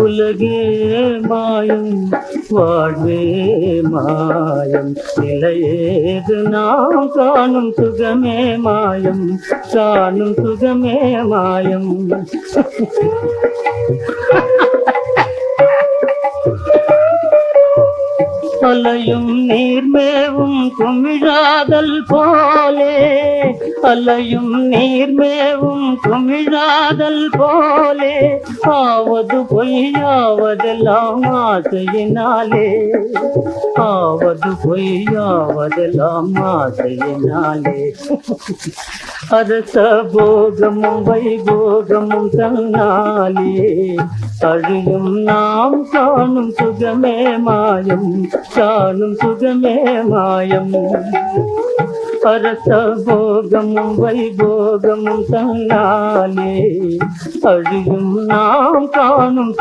உலகே மாயம் வாழ்வே மாயம் நிலையேது நாம் காணும் சுகமே மாயம் காணும் சுகமே மாயம் Ha ha ha! அலையும் நீர்மேவும் குமிழாதல் போலே. அலையும் நீர்மேவும் குமிழாதல் போலே. ஆவது பொய்யாவதெல்லாம் ஆசையினாலே. ஆவது பொய்யாவதெல்லாம் ஆசையினாலே. அரச போகமும் வைபோகமும் தன்னாலே. அழியும் நாம் காணும் சுகமே மாயம். காணும் சுகமே மாயம் அரச போகமும் வைபோகமும் தன்னாலே அழியும். நாம் காணும்